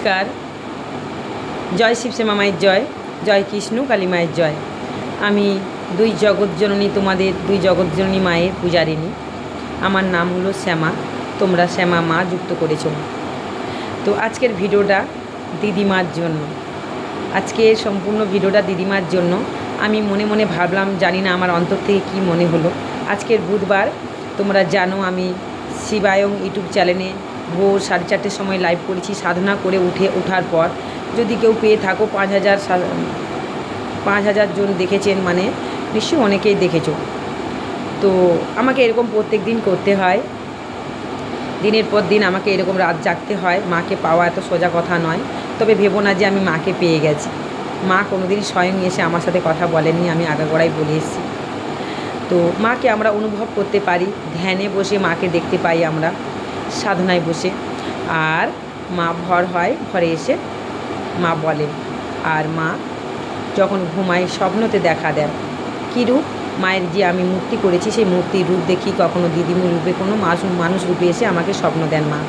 নমস্কার। জয় শিবসেমা মায়ের জয় জয় কৃষ্ণ কালী মায়ের জয়। আমি দুই জগৎজননী তোমাদের, দুই জগৎজননী মায়ের পূজারিণী। আমার নাম হলো শ্যামা, তোমরা শ্যামা মা যুক্ত করেছ। তো আজকের ভিডিওটা দিদিমার জন্য। আজকে সম্পূর্ণ ভিডিওটা দিদিমার জন্য। আমি মনে মনে ভাবলাম, জানি না আমার অন্তর থেকে কী মনে হলো। আজকের বুধবার, তোমরা জানো আমি শিবায়ং ইউটিউব চ্যানেলে ভোর সাড়ে চারটের সময় লাইভ করেছি। সাধনা করে উঠে, ওঠার পর যদি কেউ পেয়ে থাকো, পাঁচ হাজার পাঁচ হাজার জন দেখেছেন মানে নিশ্চয়ই অনেকেই দেখেছ। তো আমাকে এরকম প্রত্যেক দিন করতে হয়। দিনের পর দিন আমাকে এরকম রাত জাগতে হয়। মাকে পাওয়া এত সোজা কথা নয়। তবে ভেবো না যে আমি মাকে পেয়ে গেছি। মা কোনোদিন স্বয়ং এসে আমার সাথে কথা বলেননি, আমি আগাগোড়াই বলে এসেছি। তো মাকে আমরা অনুভব করতে পারি। ধ্যানে বসে মাকে দেখতে পাই আমরা। সাধনায় বসে। আর মা ভর হয় ঘরে এসে মা বলে, আর মা, যখন ঘুমায় স্বপ্নতে দেখা দেন কী রূপ? মায়ের যে আমি মূর্তি করেছি, সেই মূর্তির রূপ দেখি কখনো দিদিমুর রূপে, কোনো মানুষ রূপে এসে আমাকে স্বপ্ন দেন মা।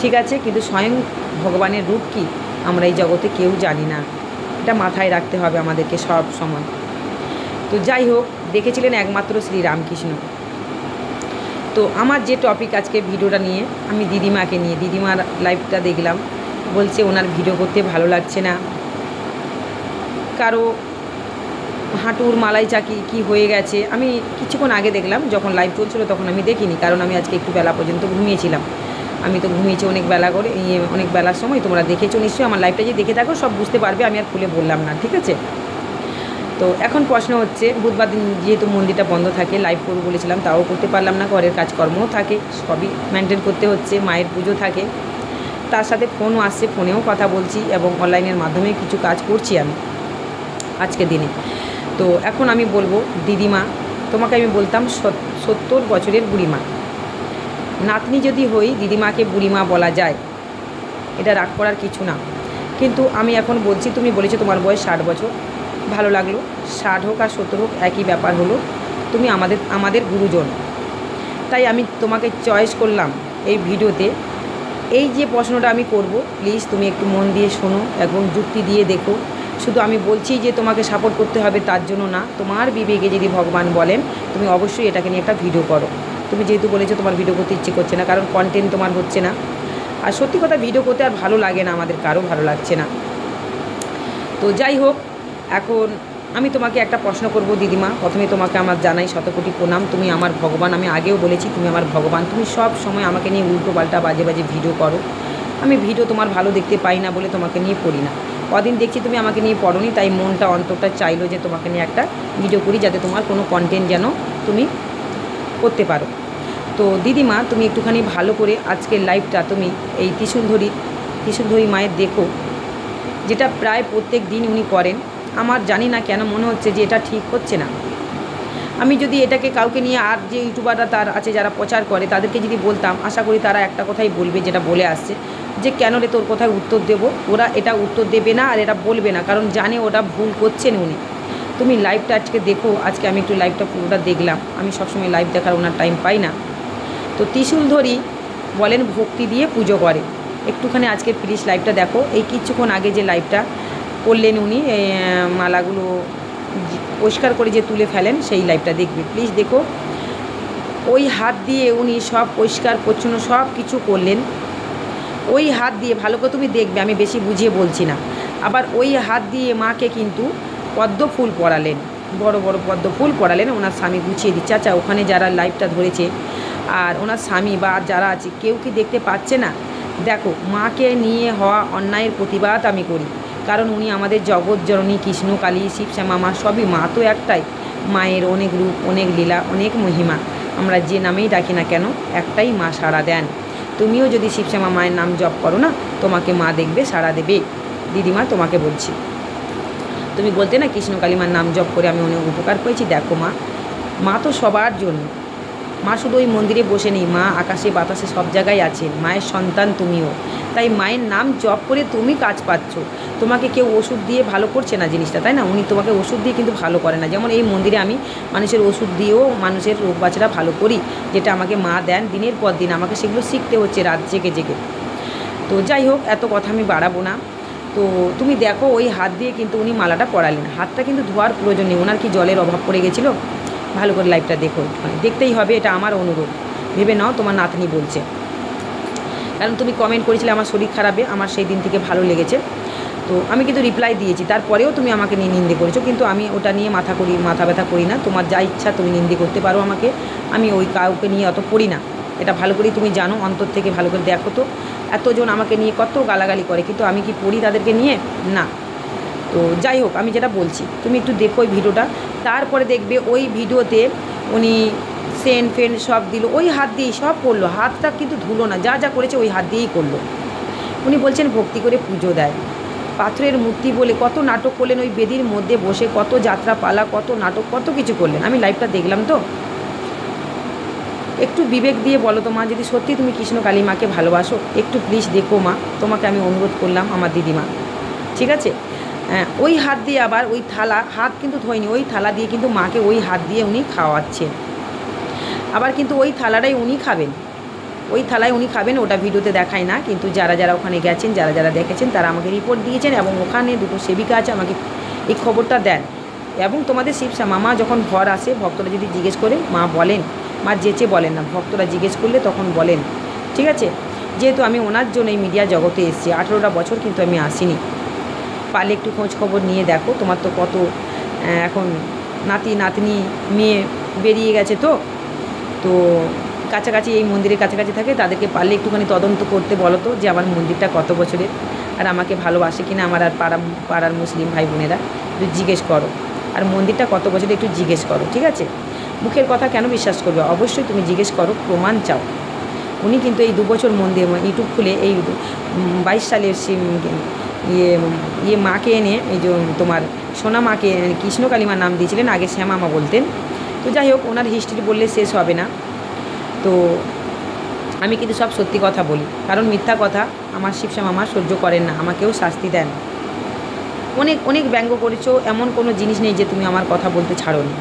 ঠিক আছে, কিন্তু স্বয়ং ভগবানের রূপ কি? আমরা এই জগতে কেউ জানি না। এটা মাথায় রাখতে হবে আমাদেরকে সব সময়। তো যাই হোক, দেখেছিলেন একমাত্র শ্রী রামকৃষ্ণ তো আমার যে টপিক আজকে ভিডিওটা নিয়ে আমি দিদিমাকে নিয়ে দিদিমার লাইভটা দেখলাম। বলছে ওনার ভিডিও করতে ভালো লাগছে না। কারও হাঁটুর মালাই চাকি কি হয়ে গেছে? আমি কিছুক্ষণ আগে দেখলাম যখন লাইভ চলছিল তখন আমি দেখিনি কারণ আমি আজকে একটু বেলা পর্যন্ত ঘুমিয়েছিলাম। আমি তো ঘুমিয়েছি অনেক বেলা করে ইয়ে, অনেক বেলার সময় তোমরা দেখেছ নিশ্চয়ই আমার লাইভটা যে দেখে থাকো সব বুঝতে পারবে আমি আর খুলে বললাম না ঠিক আছে? তো এখন প্রশ্ন হচ্ছে, বুধবার দিন যেহেতু মন্দিরটা বন্ধ থাকে লাইভ করব বলেছিলাম, তাও করতে পারলাম না, ঘরের কাজকর্মও থাকে, সবই মেনটেন করতে হচ্ছে, মায়ের পুজো থাকে। তার সাথে ফোনও আসছে ফোনেও কথা বলছি এবং অনলাইনের মাধ্যমে কিছু কাজ করছি আমি আজকে দিনে। তো এখন আমি বলব, দিদিমা, তোমাকে আমি বলতাম সত- সত্তর বছরের বুড়িমা। নাতনি যদি হই, দিদিমাকে বুড়িমা বলা যায়। এটা রাগ করার কিছু না। কিন্তু আমি এখন বলছি, তুমি বলেছ তোমার বয়স ষাট বছর। ভালো লাগল। ষাট হোক আর সত্তর হোক, একই ব্যাপার হলো, তুমি আমাদের আমাদের গুরুজন। তাই আমি তোমাকে চয়েস করলাম এই ভিডিওতে। এই যে প্রশ্নটা আমি করব, প্লিজ তুমি একটু মন দিয়ে শোনো এবং যুক্তি দিয়ে দেখো। শুধু আমি বলছি যে তোমাকে সাপোর্ট করতে হবে তার জন্য না, তোমার বিবেকে যদি ভগবান বলেন, তুমি অবশ্যই এটাকে নিয়ে একটা ভিডিও করো। তুমি যেহেতু বলেছ তোমার ভিডিও করতে ইচ্ছে করছে না, কারণ কন্টেন্ট তোমার হচ্ছে না। আর সত্যি কথা ভিডিও করতে আর ভালো লাগে না আমাদের, কারও ভালো লাগছে না। তো যাই হোক এখন আমি তোমাকে একটা প্রশ্ন করব, দিদিমা। প্রথমে তোমাকে আমার জানাই শতকোটি প্রণাম। তুমি আমার ভগবান, আমি আগেও বলেছি তুমি আমার ভগবান। তুমি সব সময় আমাকে নিয়ে উল্টো পাল্টা বাজে বাজে ভিডিও করো। আমি ভিডিও তোমার ভালো দেখতে পাই না বলে তোমাকে নিয়ে পড়ি না। কদিন দেখছি তুমি আমাকে নিয়ে পড়োনি, তাই মনটা অন্তরটা চাইলো যে তোমাকে নিয়ে একটা ভিডিও করি যাতে তোমার কোনো কন্টেন্ট যেন তুমি করতে পারো। তো দিদিমা, তুমি একটুখানি ভালো করে আজকের লাইভটা তুমি এই ত্রিশুলধরী ত্রিশুলধরী মায়ের দেখো। যেটা প্রায় প্রত্যেক দিন উনি করেন। আমার জানি না কেন মনে হচ্ছে যে এটা ঠিক হচ্ছে না। আমি যদি এটাকে কাউকে নিয়ে আর যে ইউটিউবাররা তার আছে যারা প্রচার করে, তাদেরকে যদি বলতাম, আশা করি তারা একটা কথাই বলবে যেটা বলে আসছে, যে কেন রে তোর কথায় উত্তর দেব? ওরা এটা উত্তর দেবে না আর এটা বলবে না, কারণ জানে ওটা ভুল করছেন উনি। তুমি লাইভটা আজকে দেখো, আজকে আমি একটু লাইভটা পুরোটা দেখলাম। আমি সবসময় লাইভ দেখার ওনার টাইম পাই না। তো ত্রিশুল ধরি বলেন ভক্তি দিয়ে পুজো করে। একটুখানি আজকে প্লিজ লাইভটা দেখো। এই কিছুক্ষণ আগে যে লাইভটা করলেন উনি মালাগুলো পরিষ্কার করে যে তুলে ফেলেন, সেই লাইভটা দেখবে। প্লিজ দেখো। ওই হাত দিয়ে উনি সব পরিষ্কার, পরিচ্ছন্ন সব কিছু করলেন। ওই হাত দিয়ে, ভালো করে তুমি দেখবে, আমি বেশি বুঝিয়ে বলছি না। আবার ওই হাত দিয়ে মাকে কিন্তু পদ্ম ফুল পরালেন। বড় বড় পদ্ম ফুল পরালেন, ওনার স্বামী গুছিয়ে দিচ্ছে। আচ্ছা ওখানে যারা লাইভটা ধরেছে, আর ওনার স্বামী বা যারা আছে, কেউ কি দেখতে পাচ্ছে না? দেখো, মাকে নিয়ে হওয়া অন্যায়ের প্রতিবাদ আমি করি। কারণ উনি আমাদের জগৎ জননী, কৃষ্ণ, কালী, শিব, শ্যামা, মা, সবই মা তো একটাই। মায়ের অনেক রূপ, অনেক লীলা, অনেক মহিমা। আমরা যে নামেই ডাকি না কেন, একটাই মা সাড়া দেন। তুমিও যদি শিবশ্যামা মায়ের নাম জপ করো না, তোমাকে মা দেখবে, সাড়া দেবে। দিদিমা, তোমাকে বলছি। তুমি বলতে না, কৃষ্ণ কালীমার নাম জপ করে আমি অনেক উপকার পেয়েছি। দেখো মা মা তো সবার জন্য। মা শুধু ওই মন্দিরে বসে নেই, মা আকাশে বাতাসে সব জায়গায় আছেন। মায়ের সন্তান তুমিও। তাই মায়ের নাম জপ করে তুমি কাজ পাচ্ছ। তোমাকে কেউ ওষুধ দিয়ে ভালো করছে না জিনিসটা, তাই না? উনি তোমাকে ওষুধ দিয়ে কিন্তু ভালো করে না। যেমন এই মন্দিরে আমি মানুষের ওষুধ দিয়েও মানুষের রোগ বাচ্চারা ভালো করি, যেটা আমাকে মা দেন দিনের পর দিন। আমাকে সেগুলো শিখতে হচ্ছে রাত জেগে জেগে। তো যাই হোক, এত কথা আমি বাড়াবো না। তো তুমি দেখো, ওই হাত দিয়ে কিন্তু উনি মালাটা পড়ালেন হাতটা কিন্তু ধোয়ার প্রয়োজন নেই। ওনার কি জলের অভাব পড়ে গেছিল? ভালো করে লাইভটা দেখো একটুখানি। দেখতেই হবে, এটা আমার অনুরোধ। ভেবে নাও, তোমার নাতনি বলছে। কারণ তুমি কমেন্ট করেছিলে, আমার শরীর খারাপে, আমার সেই দিন থেকে ভালো লেগেছে। তো আমি কিন্তু রিপ্লাই দিয়েছি, তারপরেও তুমি আমাকে নিয়ে নিন্দে করেছ, কিন্তু আমি ওটা নিয়ে মাথা করি, মাথা ব্যথা করি না। তোমার যা ইচ্ছা, তুমি নিন্দে করতে পারো আমাকে। আমি ওই কাউকে নিয়ে অত পড়ি না। এটা ভালো করেই তুমি জানো, অন্তর থেকে ভালো করে দেখো তো। এতজন আমাকে নিয়ে কত গালাগালি করে, কিন্তু আমি কি পড়ি তাদেরকে নিয়ে? না। তো যাই হোক, আমি যেটা বলছি, তুমি একটু দেখো ওই ভিডিওটা। তারপরে দেখবে ওই ভিডিওতে উনি সেন, ফেন সব দিল, ওই হাত দিয়েই সব করল। হাতটা কিন্তু ধুলো না, যা যা করেছে ওই হাত দিয়েই করল। উনি বলছেন, ভক্তি করে পুজো দেয়। পাথরের মূর্তি বলে কত নাটক করলেন ওই বেদির মধ্যে বসে, কত যাত্রা পালা কত নাটক, কত কিছু করলেন। আমি লাইভটা দেখলাম তো। একটু বিবেক দিয়ে বলো তো মা, যদি সত্যি তুমি কৃষ্ণ কালী মাকে ভালোবাসো, একটু প্লিজ দেখো মা, তোমাকে আমি অনুরোধ করলাম, আমার দিদিমা। ঠিক আছে? ওই হাত দিয়ে আবার ওই থালা, হাত কিন্তু ধোয়নি, ওই থালা দিয়ে কিন্তু মাকে ওই হাত দিয়ে উনি খাওয়াচ্ছেন। আবার কিন্তু ওই থালাটাই উনি খাবেন। ওই থালায় উনি খাবেন, ওটা ভিডিওতে দেখায় না, কিন্তু যারা যারা ওখানে গেছেন, যারা যারা দেখেছেন, তারা আমাকে রিপোর্ট দিয়েছেন এবং ওখানে দুটো সেবিকা আছে, আমাকে এই খবরটা দেন। এবং তোমাদের শিবসা মামা যখন ঘর আসে, ভক্তরা যদি জিজ্ঞেস করে, মা বলেন, মা যেচে বলেন না, ভক্তরা জিজ্ঞেস করলে তখন বলেন। ঠিক আছে? যেহেতু আমি ওনার জন্য এই মিডিয়া জগতে এসেছি, আঠেরোটা বছর কিন্তু আমি আসিনি। পারলে একটু খোঁজ খবর নিয়ে দেখো। তোমার তো কত এখন নাতি, নাতনি, মেয়ে বেরিয়ে গেছে তো। তো কাছাকাছি এই মন্দিরের কাছাকাছি থাকে, তাদেরকে পারলে একটুখানি তদন্ত করতে বলো তো যে আমার মন্দিরটা কত বছরের। আর আমাকে ভালোবাসে কিনা আমার আর পাড়া, পাড়ার মুসলিম ভাই বোনেরা, একটু জিজ্ঞেস করো। আর মন্দিরটা কত বছরের একটু জিজ্ঞেস করো, ঠিক আছে? মুখের কথা কেন বিশ্বাস করবে? অবশ্যই তুমি জিজ্ঞেস করো, প্রমাণ চাও। উনি কিন্তু এই দু বছর মন্দির, ইউটিউব খুলে এই বাইশ সালের ইয়ে ইয়ে মাকে এনে, এই যে তোমার সোনা মাকে কৃষ্ণ কালিমার নাম দিয়েছিলেন, আগে শ্যামা মা বলতেন। তো যাই হোক, ওনার হিস্ট্রি বললে শেষ হবে না। তো আমি কিন্তু সব সত্যি কথা বলি। কারণ মিথ্যা কথা আমার শিবশ্যাম মামা সহ্য করেন না, আমাকেও শাস্তি দেন। অনেক অনেক ব্যঙ্গ করেছ, এমন কোনো জিনিস নেই যে তুমি আমার কথা বলতে ছাড়ো নি।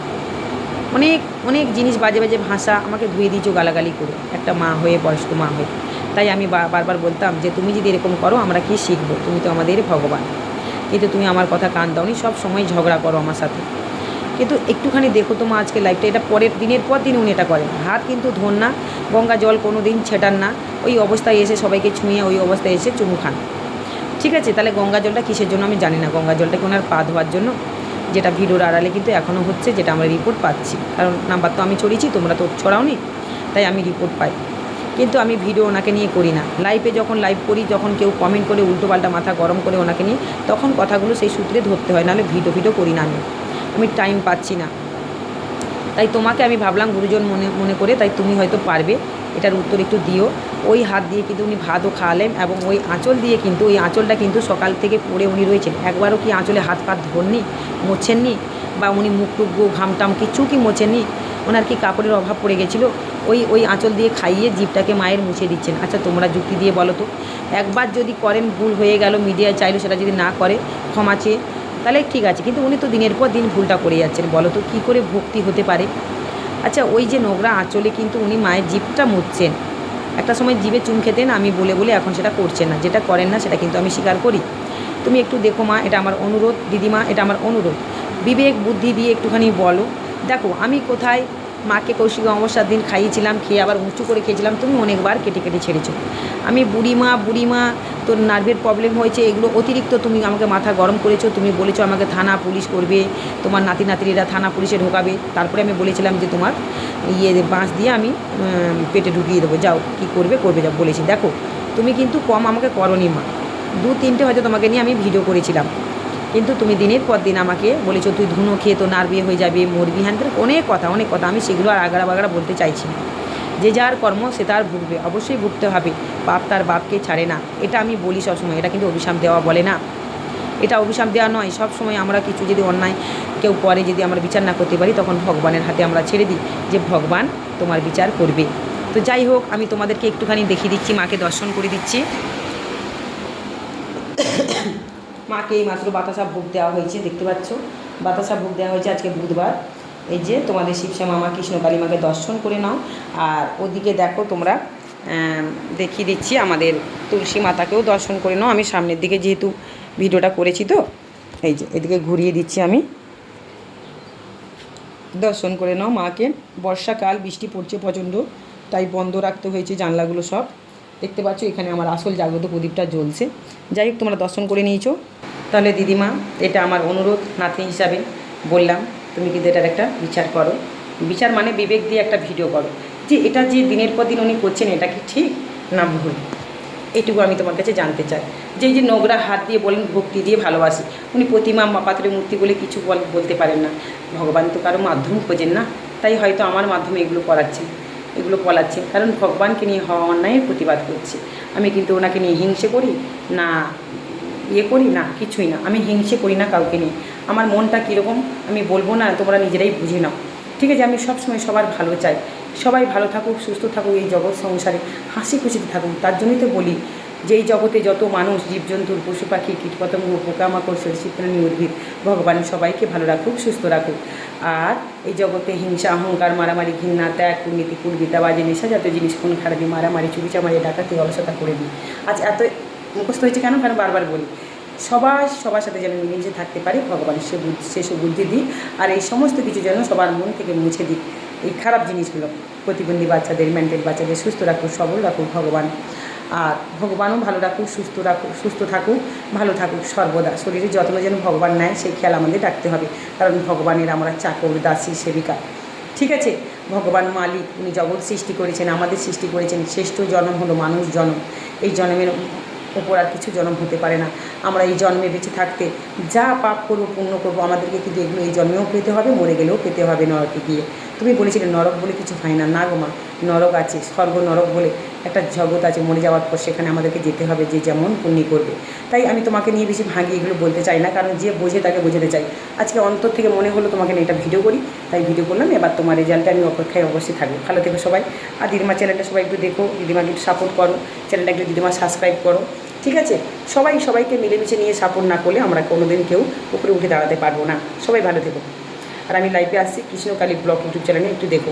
অনেক অনেক জিনিস বাজে বাজে ভাষা আমাকে ধুয়ে দিয়েছ গালাগালি করে, একটা মা হয়ে, বয়স্ক মা হয়ে। তাই আমি বারবার বলতাম যে, তুমি যদি এরকম করো, আমরা কি শিখব? তুমি তো আমাদের ভগবান। কিন্তু তুমি আমার কথা কান দাওনি, সব সময় ঝগড়া করো আমার সাথে। কিন্তু একটুখানি দেখো তোমার আজকে লাইফটা এটা পরের দিনের পর দিন উনি এটা করেন। হাত কিন্তু ধোন না, গঙ্গা জল কোনো দিন ছেটান না। ওই অবস্থায় এসে সবাইকে ছুঁয়ে ওই অবস্থায় এসে চুমু খান। ঠিক আছে, তাহলে গঙ্গা জলটা কিসের জন্য আমি জানি না। গঙ্গা জলটা কি ওনার পা ধোয়ার জন্য? যেটা ভিডিওর আড়ালে কিন্তু এখনও হচ্ছে, যেটা আমরা রিপোর্ট পাচ্ছি। কারণ নাম্বার তো আমি ছড়িয়েছি, তোমরা তো ছড়াওনি। তাই আমি রিপোর্ট পাই। কিন্তু আমি ভিডিও ওনাকে নিয়ে করি না। লাইভে যখন লাইভ করি, যখন কেউ কমেন্ট করে, উল্টোপাল্টা মাথা গরম করে ওনাকে নিয়ে, তখন কথাগুলো সেই সূত্রে ধরতে হয়, নাহলে ভিডিও ভিডিও করি না আমি। আমি টাইম পাচ্ছি না। তাই তোমাকে আমি ভাবলাম, গুরুজন মনে মনে করে, তাই তুমি হয়তো পারবে। এটার উত্তর একটু দিও। ওই হাত দিয়ে কিন্তু উনি ভাতও খাওয়ালেন এবং ওই আঁচল দিয়ে কিন্তু, ওই আঁচলটা কিন্তু সকাল থেকে পড়ে উনি রয়েছেন। একবারও কি আঁচলে হাত পাত ধরনি, মোছেননি? বা উনি মুখ টুক ঘামটাম কিচ্ছু কি মোছেননি? ওনার কি কাপড়ের অভাব পড়ে গেছিল? ওই ওই আঁচল দিয়ে খাইয়ে জিভটাকে মায়ের মুছে দিচ্ছেন। আচ্ছা তোমরা যুক্তি দিয়ে বলো তো। একবার যদি করেন ভুল হয়ে গেল, মিডিয়ায় চাইলো সেটা যদি না করে, ক্ষমা চেয়ে, তাহলে ঠিক আছে। কিন্তু উনি তো দিনের পর দিন ভুলটা করে যাচ্ছেন। বলো তো, কী করে ভক্তি হতে পারে? আচ্ছা ওই যে নোংরা আঁচলে কিন্তু উনি মায়ের জিভটা মুছছেন। একটা সময় জিভে চুন খেতেন, আমি বলে বলে এখন সেটা করছেন না। যেটা করেন না, সেটা কিন্তু আমি স্বীকার করি। তুমি একটু দেখো মা, এটা আমার অনুরোধ। দিদিমা, এটা আমার অনুরোধ। বিবেক, বুদ্ধি দিয়ে একটুখানি বলো। দেখো, আমি কোথায় মাকে কৌশিক অমাবস্যার দিন খাইয়েছিলাম, খেয়ে আবার উঁচু করে খেয়েছিলাম, তুমি অনেকবার কেটে কেটে ছেড়েছো। আমি বুড়িমা বুড়িমা, তোর নার্ভের প্রবলেম হয়েছে, এগুলো অতিরিক্ত তুমি আমাকে মাথা গরম করেছ, তুমি বলেছ আমাকে থানা পুলিশ করবে, তোমার নাতি নাতিরা থানা পুলিশে ঢোকাবে, তারপরে আমি বলেছিলাম যে তোমার ইয়ে বাঁশ দিয়ে আমি পেটে ঢুকিয়ে দেবো, যাও, কি করবে করবে, যাও, বলেছি। দেখো, তুমি কিন্তু কম আমাকে করনি মা। দু তিনটে হয়তো তোমাকে নিয়ে আমি ভিডিও করেছিলাম। কিন্তু তুমি দিনের পর দিন আমাকে বলেছ, তুই ধুনো খেয়ে তো নার্ভে হয়ে যাবে, মরবি। হ্যান অনেক কথা অনেক কথা। আমি সেগুলো আর আগাড়া বাগাড়া বলতে চাইছি না। যে যার কর্ম সে তার ভুগবে, অবশ্যই ভুগতে হবে। বাপ তার বাপকে ছাড়ে না। এটা আমি বলি সবসময়, এটা কিন্তু অভিশাপ দেওয়া বলে না। এটা অভিশাপ দেওয়া নয় সব সময় আমরা কিছু যদি অন্যায় কেউ করে, যদি আমরা বিচার না করতে পারি, তখন ভগবানের হাতে আমরা ছেড়ে দিই যে ভগবান তোমার বিচার করবে। তো যাই হোক, আমি তোমাদেরকে একটুখানি দেখিয়ে দিচ্ছি, মাকে দর্শন করে দিচ্ছি। মাকে এই মাত্র বাতাসা ভোগ দেওয়া হয়েছে, দেখতে পাচ্ছ? বাতাসা ভোগ দেওয়া হয়েছে আজকে বুধবার। এই যে তোমাদের শিবশ্যাম মামা কৃষ্ণ কালী মাকে দর্শন করে নাও। আর ওদিকে দেখো তোমরা দেখিয়ে দিচ্ছি আমাদের তুলসী মাতাকেও দর্শন করে নাও। আমি সামনের দিকে যেহেতু ভিডিওটা করেছি তো, এই যে এদিকে ঘুরিয়ে দিচ্ছি আমি। দর্শন করে নাও মাকে। বর্ষাকাল, বৃষ্টি পড়ছে প্রচণ্ড, তাই বন্ধ রাখতে হয়েছে জানলাগুলো সব। দেখতে পাচ্ছ, এখানে আমার আসল জাগ্রত প্রদীপটা জ্বলছে। যাই হোক, তোমরা দর্শন করে নিয়েছো। তাহলে দিদিমা, এটা আমার অনুরোধ নাতনি হিসাবে বললাম, তুমি কিন্তু এটার একটা বিচার করো। বিচার মানে বিবেক দিয়ে একটা ভিডিও করো। যে এটা যে দিনের পর দিন উনি করছেন, এটা কি ঠিক না ভুল? এটুকু আমি তোমার কাছে জানতে চাই। যে যে নোংরা হাত দিয়ে বলেন, ভক্তি দিয়ে ভালোবাসি, উনি প্রতিমা মা পাথরের মূর্তি বলে কিছু বল, বলতে পারেন না। ভগবান তো কারও মাধ্যম খোঁজেন না। তাই হয়তো আমার মাধ্যমে এগুলো করাচ্ছেন। এগুলো বলাচ্ছে কারণ ভগবানকে নিয়ে হওয়া অন্যায়ের প্রতিবাদ করছে। আমি কিন্তু ওনাকে নিয়ে হিংসে করি? না ইয়ে করি না, কিছুই না। আমি হিংসে করি না কাউকে নিয়ে। আমার মনটা কীরকম? আমি বলব না, তোমরা নিজেরাই বুঝে নাও। ঠিক আছে, আমি সবসময় সবার ভালো চাই। সবাই ভালো থাকুক, সুস্থ থাকুক এই জগৎ সংসারে। হাসি খুশিতে থাকুক। তার জন্যই তো বলি যে, এই জগতে যত মানুষ জীবজন্তুর পশু পাখি, কীটপতঙ্গ, পোকামাকড় সরীসৃপ প্রাণী, উদ্ভিদ, ভগবান সবাইকে ভালো রাখুক, সুস্থ রাখুক। আর এই জগতে হিংসা, অহংকার, মারামারি, ঘৃণা, ত্যাগ কুর্নীতি কুলবিতা, বাজে নেশা জাতীয় জিনিস কোন খারাপি মারামারি চুরি চামারি ডাকাতি, অলসতা করে দিই। আজ এত মুখস্থ হয়েছে কেন? কারণ বারবার বলি, সবাই সবার সাথে যেন মিলেমিশে থাকতে পারে, ভগবান সে বুদ্ধি সে সুবুদ্ধি দিই আর এই সমস্ত কিছু যেন সবার মন থেকে মুছে দিই এই খারাপ জিনিসগুলো, প্রতিবন্ধী বাচ্চাদের মেন্টাল বাচ্চাদের, সুস্থ রাখুক সবল রাখুক ভগবান। আর ভগবানও ভালো রাখুক, সুস্থ রাখুক, সুস্থ থাকুক, ভালো থাকুক সর্বদা। শরীরে যত্ন যেন ভগবান নেয়, সেই খেয়াল আমাদের রাখতে হবে। কারণ ভগবানের আমরা চাকর, দাসী, সেবিকা। ঠিক আছে? ভগবান মালিক, উনি জগৎ সৃষ্টি করেছেন, আমাদের সৃষ্টি করেছেন। শ্রেষ্ঠ জন্ম হলো মানুষ জন্ম। এই জন্মের ওপর আর কিছু জন্ম হতে পারে না। আমরা এই জন্মে বেঁচে থাকতে যা পাপ করব, পুণ্য করব, আমাদেরকে কিন্তু এগুলো এই জন্মেও পেতে হবে, মরে গেলেও পেতে হবে নরকে গিয়ে। তুমি বলেছিলে নরক বলে কিছু হয় না। না গো মা, নরক আছে, স্বর্গ নরক বলে একটা জগৎ আছে, মরে যাওয়ার পর সেখানে আমাদেরকে যেতে হবে যে যেমন পুণ্য করবে। তাই আমি তোমাকে নিয়ে বেশি ভাঙিয়ে এগুলো বলতে চাই না, কারণ যে বোঝে তাকে বোঝাতে চাই। আজকে অন্তর থেকে মনে হলো তোমাকে নিয়ে এটা ভিডিও করি, তাই ভিডিও করলাম। এবার তোমার রেজাল্টে আমি অপেক্ষায় অবশ্যই থাকব। ভালো থেকো সবাই। আর দিদিমা চ্যানেলটা সবাই একটু দেখো দিদিমাকে একটু সাপোর্ট করো, চ্যানেলটা একটু দিদিমা সাবস্ক্রাইব করো, ঠিক আছে? সবাই সবাইকে মিলেমিশে নিয়ে সাপোর্ট না করলে আমরা কোনোদিন কেউ উপরে উঠে দাঁড়াতে পারব না। সবাই ভালো থেকো। আর আমি লাইভে আসছি কৃষ্ণকালী ব্লগ ইউটিউব চ্যানেলে একটু দেখো